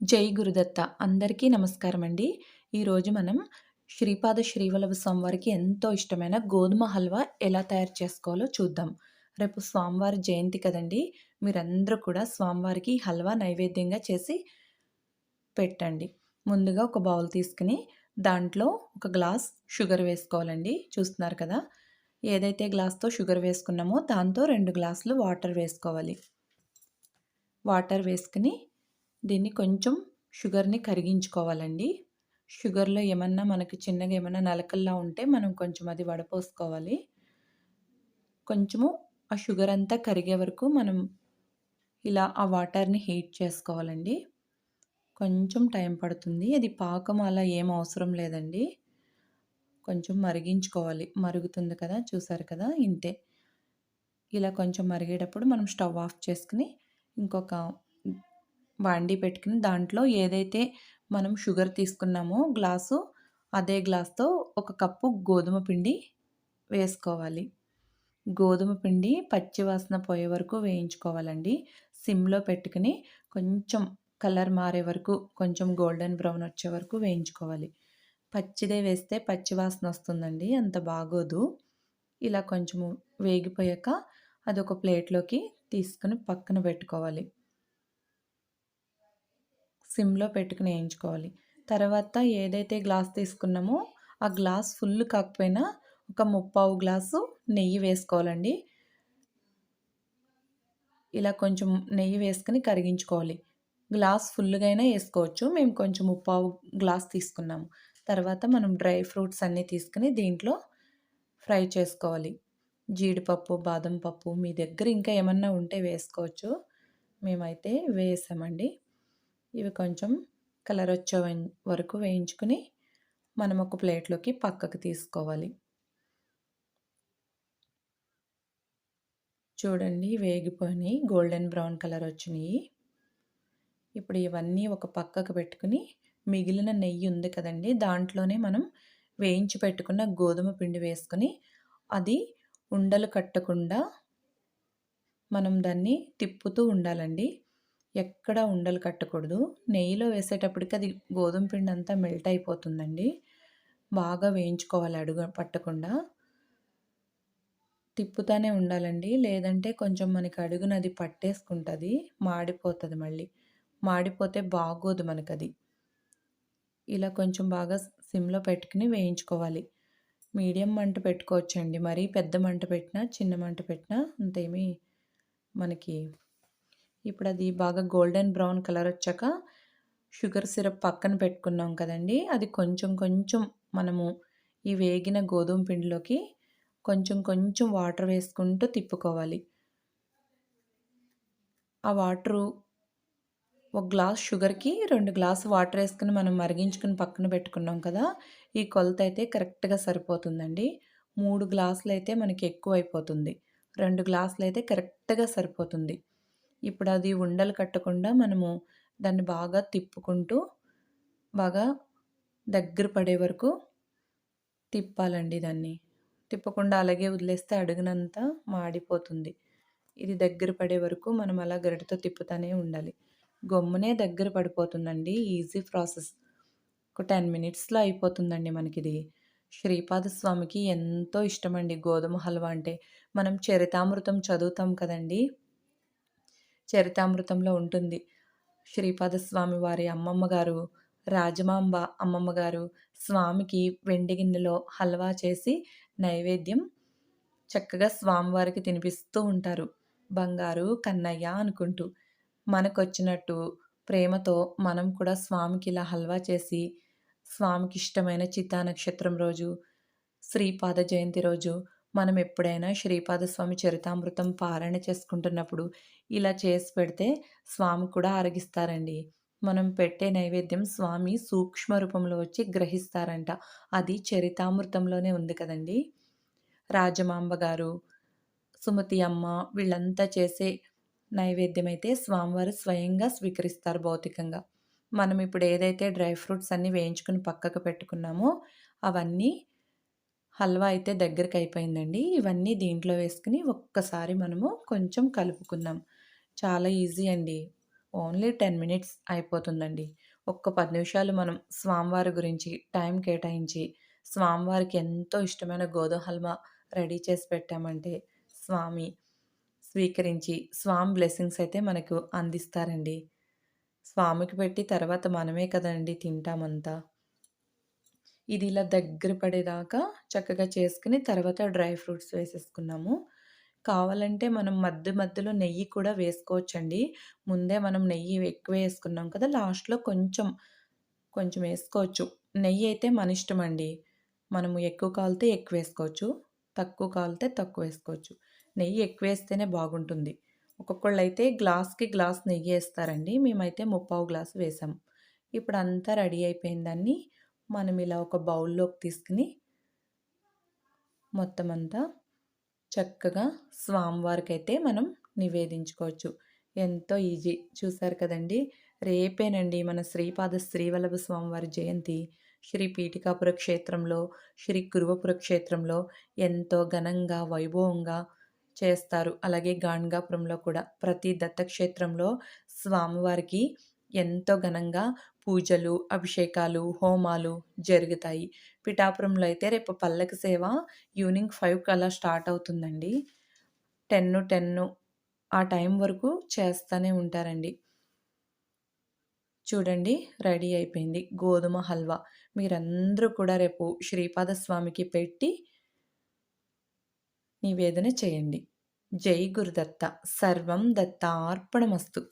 జై గురుదత్త. అందరికీ నమస్కారం అండి ఈరోజు మనం శ్రీపాద శ్రీవల్లభ స్వామివారికి ఎంతో ఇష్టమైన గోధుమ హల్వా ఎలా తయారు చేసుకోవాలో చూద్దాం. రేపు స్వామివారి జయంతి కదండి మీరందరూ కూడా స్వామివారికి హల్వా నైవేద్యంగా చేసి పెట్టండి. ముందుగా ఒక బౌల్ తీసుకుని దాంట్లో ఒక గ్లాస్ షుగర్ వేసుకోవాలండి. చూస్తున్నారు కదా ఏదైతే గ్లాస్తో షుగర్ వేసుకున్నామో దాంతో రెండు గ్లాసులు వాటర్ వేసుకోవాలి. వాటర్ వేసుకుని దీన్ని కొంచెం షుగర్ని కరిగించుకోవాలండి. షుగర్లో ఏమన్నా మనకి చిన్నగా ఏమన్నా నలకల్లా ఉంటే మనం కొంచెం అది వడపోసుకోవాలి. కొంచెము ఆ షుగర్ అంతా కరిగే వరకు మనం ఇలా ఆ వాటర్ని హీట్ చేసుకోవాలండి. కొంచెం టైం పడుతుంది. అది పాకం అలా ఏం అవసరం లేదండి. కొంచెం మరిగించుకోవాలి. మరుగుతుంది కదా చూసారు కదా ఇంతే. ఇలా కొంచెం మరిగేటప్పుడు మనం స్టవ్ ఆఫ్ చేసుకుని ఇంకొక బాండీ పెట్టుకుని దాంట్లో ఏదైతే మనం షుగర్ తీసుకున్నామో గ్లాసు అదే గ్లాస్తో ఒక కప్పు గోధుమ పిండి వేసుకోవాలి. గోధుమ పిండి పచ్చివాసన పోయే వరకు వేయించుకోవాలండి. సిమ్లో పెట్టుకుని కొంచెం కలర్ మారే వరకు కొంచెం గోల్డెన్ బ్రౌన్ వచ్చే వరకు వేయించుకోవాలి. పచ్చిదే వేస్తే పచ్చివాసన వస్తుందండి అంత బాగోదు. ఇలా కొంచెము వేగిపోయాక అదొక ప్లేట్లోకి తీసుకుని పక్కన పెట్టుకోవాలి. సిమ్లో పెట్టుకుని వేయించుకోవాలి. తర్వాత ఏదైతే గ్లాస్ తీసుకున్నామో ఆ గ్లాస్ ఫుల్ కాకపోయినా ఒక ముప్పావు గ్లాసు నెయ్యి వేసుకోవాలండి. ఇలా కొంచెం నెయ్యి వేసుకొని కరిగించుకోవాలి. గ్లాస్ ఫుల్గా అయినా వేసుకోవచ్చు. మేము కొంచెం ముప్పావు గ్లాస్ తీసుకున్నాము. తర్వాత మనం డ్రై ఫ్రూట్స్ అన్నీ తీసుకుని దీంట్లో ఫ్రై చేసుకోవాలి. జీడిపప్పు బాదం పప్పు మీ దగ్గర ఇంకా ఏమన్నా ఉంటే వేసుకోవచ్చు. మేమైతే వేసామండి. ఇవి కొంచెం కలర్ వచ్చే వరకు వేయించుకుని మనం ఒక ప్లేట్లోకి పక్కకు తీసుకోవాలి. చూడండి వేగిపోయినాయి. గోల్డెన్ బ్రౌన్ కలర్ వచ్చినాయి. ఇప్పుడు ఇవన్నీ ఒక పక్కకు పెట్టుకుని మిగిలిన నెయ్యి ఉంది కదండి దాంట్లోనే మనం వేయించి పెట్టుకున్న గోధుమ పిండి వేసుకొని అది ఉండలు కట్టకుండా మనం దాన్ని తిప్పుతూ ఉండాలండి. ఎక్కడ ఉండలు కట్టకూడదు. నెయ్యిలో వేసేటప్పటికి అది గోధుమ పిండి అంతా మెల్ట్ అయిపోతుందండి. బాగా వేయించుకోవాలి అడుగు పట్టకుండా. తిప్పుతానే ఉండాలండి. లేదంటే కొంచెం మనకి అడుగునది పట్టేసుకుంటుంది. మాడిపోతుంది మళ్ళీ. మాడిపోతే బాగోదు మనకు అది ఇలా కొంచెం బాగా సిమ్లో పెట్టుకుని వేయించుకోవాలి. మీడియం మంట పెట్టుకోవచ్చండి. మరీ పెద్ద మంట పెట్టినా చిన్న మంట పెట్టినా అంతేమీ మనకి ఇప్పుడు అది బాగా గోల్డెన్ బ్రౌన్ కలర్ వచ్చాక షుగర్ సిరప్ పక్కన పెట్టుకున్నాం కదండి. అది కొంచెం కొంచెం మనము ఈ వేగిన గోధుమ పిండిలోకి కొంచెం కొంచెం వాటర్ వేసుకుంటూ తిప్పుకోవాలి. ఆ వాటరు ఒక గ్లాస్ షుగర్కి రెండు గ్లాస్ వాటర్ వేసుకుని మనం మరిగించుకుని పక్కన పెట్టుకున్నాం కదా ఈ కొలత అయితే కరెక్ట్గా సరిపోతుందండి. మూడు గ్లాసులు అయితే మనకి ఎక్కువ అయిపోతుంది రెండు గ్లాసులు అయితే కరెక్ట్గా సరిపోతుంది. ఇప్పుడు అది ఉండలు కట్టకుండా మనము దాన్ని బాగా తిప్పుకుంటూ బాగా దగ్గర పడే వరకు తిప్పాలండి దాన్ని. తిప్పకుండా అలాగే వదిలేస్తే అడుగునంతా మాడిపోతుంది. ఇది దగ్గర పడే వరకు మనం అలా గరిటతో తిప్పుతూనే ఉండాలి. గమ్మునే దగ్గర పడిపోతుందండి. Easy process. ఒక టెన్ మినిట్స్లో అయిపోతుందండి మనకిది. శ్రీపాద స్వామికి ఎంతో ఇష్టమండి గోధుమ హల్వా అంటే. మనం చరితామృతం చదువుతాం కదండి. చరితామృతంలో ఉంటుంది. శ్రీపాద స్వామి వారి అమ్మమ్మ గారు రాజమాంబ అమ్మమ్మ గారు స్వామికి వెండి గిన్నెలో హల్వా చేసి నైవేద్యం చక్కగా స్వామివారికి తినిపిస్తూ ఉంటారు. బంగారు కన్నయ్య అనుకుంటూ మనకొచ్చినట్టు ప్రేమతో మనం కూడా స్వామికి ఇలా హల్వా చేసి స్వామికి ఇష్టమైన చిత్తా నక్షత్రం రోజు శ్రీపాద జయంతి రోజు మనం ఎప్పుడైనా శ్రీపాద స్వామి చరితామృతం పారాయణ చేసుకుంటున్నప్పుడు ఇలా చేసి పెడితే స్వామి కూడా ఆరగిస్తారండి. మనం పెట్టే నైవేద్యం స్వామి సూక్ష్మ రూపంలో వచ్చి గ్రహిస్తారంట. అది చరితామృతంలోనే ఉంది కదండి. రాజమాంబ గారు సుమతి అమ్మ వీళ్ళంతా చేసే నైవేద్యం అయితే స్వామివారు స్వయంగా స్వీకరిస్తారు భౌతికంగా. మనం ఇప్పుడు ఏదైతే డ్రై ఫ్రూట్స్ అన్నీ వేయించుకుని పక్కకు పెట్టుకున్నామో అవన్నీ హల్వా అయితే దగ్గరికి అయిపోయిందండి ఇవన్నీ దీంట్లో వేసుకుని ఒక్కసారి మనము కొంచెం కలుపుకుందాం చాలా ఈజీ అండి ఓన్లీ 10 మినిట్స్ అయిపోతుందండి. ఒక్క పది నిమిషాలు మనం స్వామివారి గురించి టైం కేటాయించి, స్వామివారికి ఎంతో ఇష్టమైన గోధుమ హల్వా రెడీ చేసి పెట్టామంటే, స్వామి స్వీకరించి, స్వామి బ్లెస్సింగ్స్ అయితే మనకు అందిస్తారండి. స్వామికి పెట్టి తర్వాత మనమే కదండీ తింటామంతా. ఇది ఇలా దగ్గర పడేదాకా చక్కగా చేసుకుని తర్వాత డ్రై ఫ్రూట్స్ వేసేసుకున్నాము. కావాలంటే మనం మధ్య మధ్యలో నెయ్యి కూడా వేసుకోవచ్చండి. ముందే మనం నెయ్యి ఎక్కువ వేసుకున్నాం కదా! లాస్ట్‌లో కొంచెం, కొంచెం వేసుకోవచ్చు. నెయ్యి అయితే మన ఇష్టం అండి మనము ఎక్కువ కాలితే ఎక్కువ వేసుకోవచ్చు. తక్కువ కాలితే తక్కువ వేసుకోవచ్చు. నెయ్యి ఎక్కువ వేస్తేనే బాగుంటుంది. ఒక్కొక్కళ్ళైతే గ్లాస్‌కి గ్లాస్ నెయ్యి వేస్తారండి మేమైతే ముప్పావు గ్లాస్ వేసాం. ఇప్పుడంతా రెడీ అయిపోయిందని మనం ఇలా ఒక బౌల్‌లోకి తీసుకుని మొత్తం అంతా చక్కగా స్వామివారికి అయితే మనం నివేదించుకోవచ్చు. ఎంతో ఈజీ. చూసారు కదండీ! రేపేనండి మన శ్రీపాద శ్రీవల్లభ స్వామివారి జయంతి. శ్రీ పీఠికాపుర క్షేత్రంలో, శ్రీ కురువపుర క్షేత్రంలో ఎంతో ఘనంగా, వైభవంగా చేస్తారు. అలాగే గాణగాపురంలో కూడా ప్రతి దత్తక్షేత్రంలో స్వామివారికి ఎంతో ఘనంగా పూజలు, అభిషేకాలు, హోమాలు జరుగుతాయి. పిఠాపురంలో అయితే రేపు పల్లకి సేవ ఈవినింగ్ ఫైవ్కి అలా స్టార్ట్ అవుతుందండి. 10, 10 ఆ టైం వరకు చేస్తూనే ఉంటారండి. చూడండి రెడీ అయిపోయింది. గోధుమ హల్వా. మీరందరూ కూడా రేపు శ్రీపాద స్వామికి పెట్టి నివేదన చేయండి. జై గురుదత్త. సర్వం దత్తార్పణమస్తు.